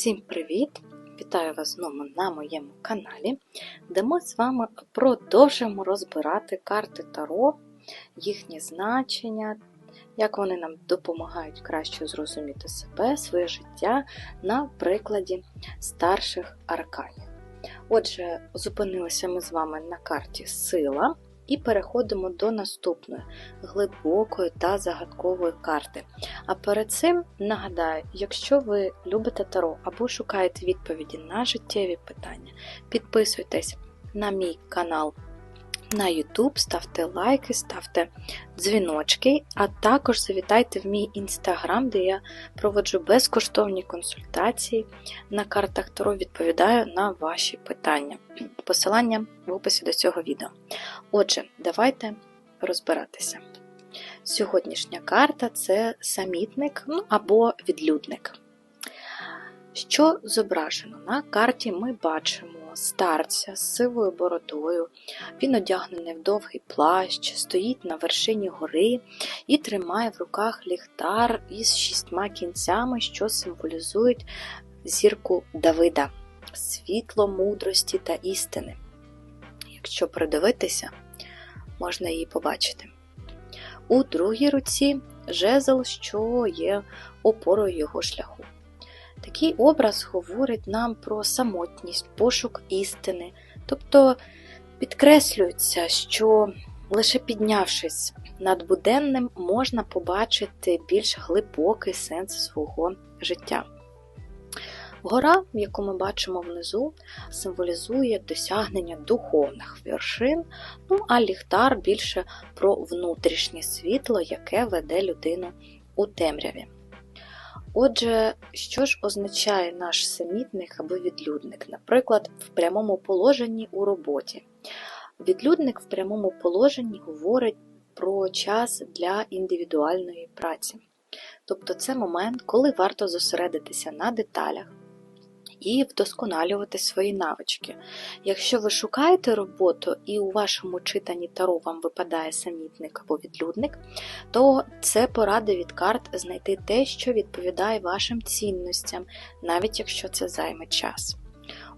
Всім привіт! Вітаю вас знову на моєму каналі, де ми з вами продовжуємо розбирати карти Таро, їхні значення, як вони нам допомагають краще зрозуміти себе, своє життя на прикладі старших арканів. Отже, зупинилися ми з вами на карті Сила. І переходимо до наступної глибокої та загадкової карти. А перед цим нагадаю, якщо ви любите таро або шукаєте відповіді на життєві питання, підписуйтесь на мій канал на YouTube, ставте лайки, ставте дзвіночки, а також завітайте в мій інстаграм, де я проводжу безкоштовні консультації на картах Таро, відповідаю на ваші питання. Посилання в описі до цього відео. Отже, давайте розбиратися. Сьогоднішня карта це самітник ну, або відлюдник. Що зображено? На карті ми бачимо старця з сивою бородою, він одягнений в довгий плащ, стоїть на вершині гори і тримає в руках ліхтар із шістьма кінцями, що символізують зірку Давида, світло мудрості та істини. Якщо придивитися, можна її побачити. У другій руці жезл, що є опорою його шляху. Такий образ говорить нам про самотність, пошук істини, тобто підкреслюється, що лише піднявшись над буденним, можна побачити більш глибокий сенс свого життя. Гора, яку ми бачимо внизу, символізує досягнення духовних вершин, ну а ліхтар більше про внутрішнє світло, яке веде людину у темряві. Отже, що ж означає наш самітник або відлюдник, наприклад, в прямому положенні у роботі? Відлюдник в прямому положенні говорить про час для індивідуальної праці. Тобто це момент, коли варто зосередитися на деталях, і вдосконалювати свої навички. Якщо ви шукаєте роботу і у вашому читанні таро вам випадає самітник або відлюдник, то це поради від карт знайти те, що відповідає вашим цінностям, навіть якщо це займе час.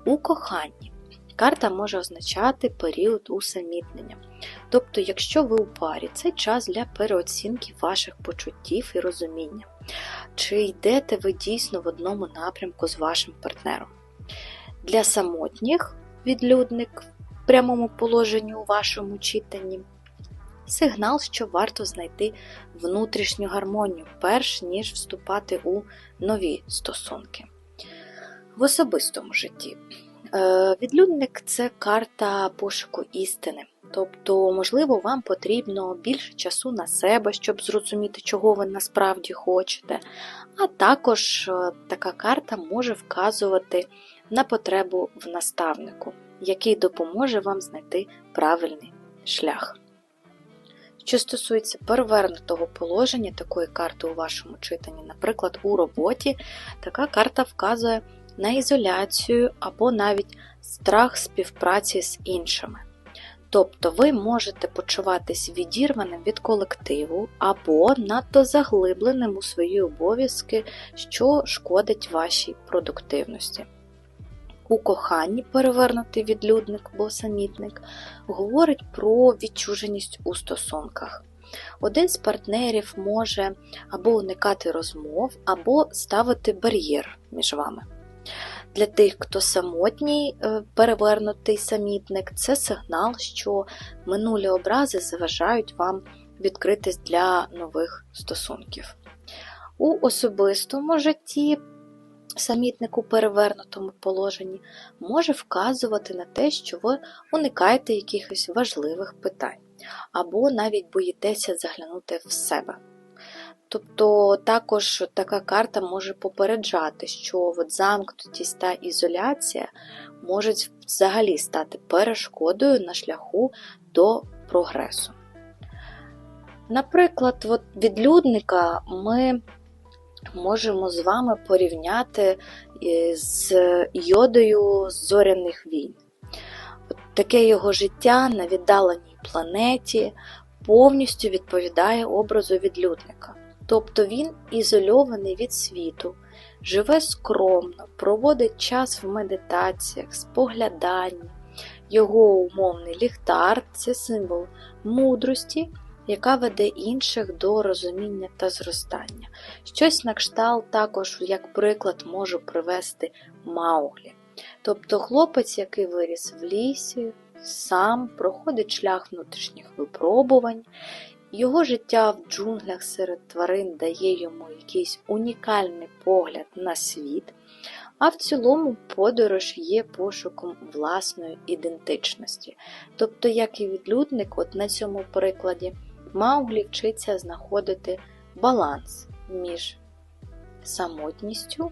У коханні Карта може означати період усамітнення. Тобто, якщо ви у парі, це час для переоцінки ваших почуттів і розуміння. Чи йдете ви дійсно в одному напрямку з вашим партнером? Для самотніх відлюдник в прямому положенні у вашому читанні. Сигнал, що варто знайти внутрішню гармонію, перш ніж вступати у нові стосунки. В особистому житті Е, відлюдник це карта пошуку істини. Тобто, можливо, вам потрібно більше часу на себе, щоб зрозуміти, чого ви насправді хочете. А також е, така карта може вказувати на потребу в наставнику, який допоможе вам знайти правильний шлях. Що стосується перевернутого положення такої карти у вашому читанні, наприклад, у роботі, така карта вказує на ізоляцію або навіть страх співпраці з іншими. Тобто ви можете почуватись відірваним від колективу або надто заглибленим у свої обов'язки, що шкодить вашій продуктивності. У коханні перевернутий відлюдник або самітник говорить про відчуженість у стосунках. Один з партнерів може або уникати розмов, або ставити бар'єр між вами. Для тих, хто самотній, е, перевернутий самітник, це сигнал, що минулі образи заважають вам відкритись для нових стосунків. У особистому житті самітник у перевернутому положенні може вказувати на те, що ви уникаєте якихось важливих питань, або навіть боїтеся заглянути в себе. Тобто також така карта може попереджати, що от замкнутість та ізоляція можуть взагалі стати перешкодою на шляху до прогресу. Наприклад, от відлюдника ми можемо з вами порівняти е, з йодою зоряних війн. От таке його життя на віддаленій планеті повністю відповідає образу відлюдника. Тобто він ізольований від світу, живе скромно, проводить час в медитаціях, спогляданні. Його умовний ліхтар це символ мудрості, яка веде інших до розуміння та зростання. Щось на кшталт також, як приклад, можу привести Мауглі. Тобто хлопець, який виріс в лісі, сам проходить шлях внутрішніх випробувань, його життя в джунглях серед тварин дає йому якийсь унікальний погляд на світ, а в цілому подорож є пошуком власної ідентичності. Тобто, як і відлюдник, от на цьому прикладі, Мауглі вчиться знаходити баланс між самотністю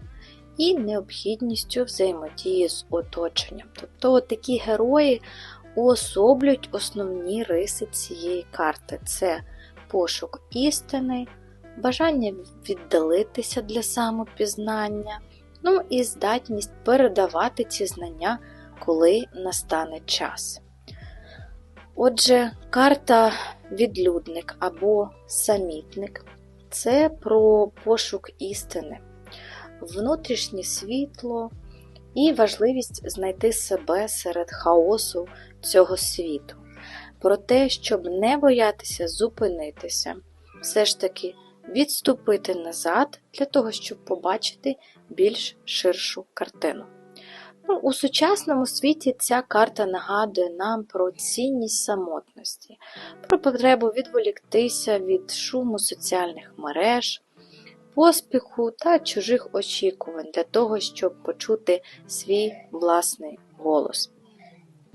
і необхідністю взаємодії з оточенням. Тобто, от такі герої уособлюють основні риси цієї карти: це пошук істини, бажання віддалитися для самопізнання, ну і здатність передавати ці знання, коли настане час. Отже, карта відлюдник або самітник це про пошук істини, внутрішнє світло і важливість знайти себе серед хаосу цього світу. Про те, щоб не боятися зупинитися, все ж таки відступити назад для того, щоб побачити більш ширшу картину. Ну, У сучасному світі ця карта нагадує нам про цінність самотності, про потребу відволіктися від шуму соціальних мереж, поспіху та чужих очікувань для того, щоб почути свій власний голос.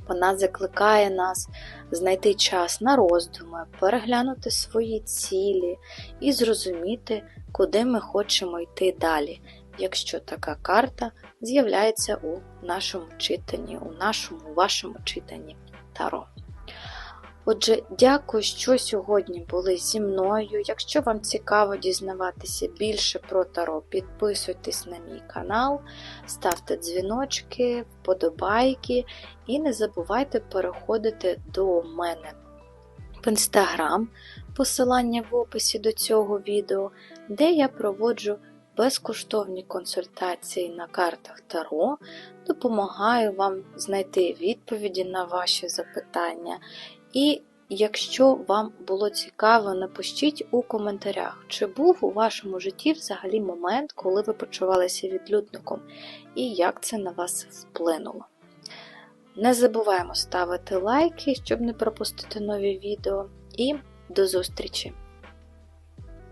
Вона закликає нас знайти час на роздуми, переглянути свої цілі і зрозуміти, куди ми хочемо йти далі, якщо така карта з'являється у нашому читанні, у нашому вашому читанні Таро. Отже, дякую, що сьогодні були зі мною. Якщо вам цікаво дізнаватися більше про Таро, підписуйтесь на мій канал, ставте дзвіночки, вподобайки і не забувайте переходити до мене в інстаграм, посилання в описі до цього відео, де я проводжу безкоштовні консультації на картах Таро, допомагаю вам знайти відповіді на ваші запитання. І якщо вам було цікаво, напишіть у коментарях, чи був у вашому житті взагалі момент, коли ви почувалися відлюдником, і як це на вас вплинуло. Не забуваємо ставити лайки, щоб не пропустити нові відео. І до зустрічі!